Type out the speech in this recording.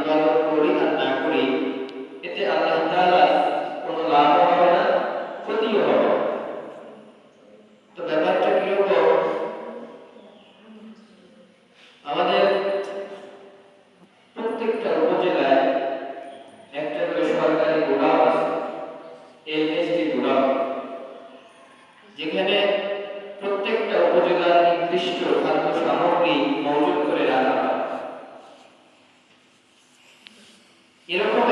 ইবাদত করি আর না করি এতে আল্লাহ তাআলা কোনো লাভ হবে না, ক্ষতিও হবে তো ব্যাপারটা কীরকম? আমাদের প্রত্যেকটা উপজেলায় একটা করে সরকারি গোডাউন আছে, এলএসডি গোডাউন। যেখানে প্রত্যেকটা উপজেলার নির্দিষ্ট খাদ্য সামগ্রী মজুত করে রাখা হয়। Quiero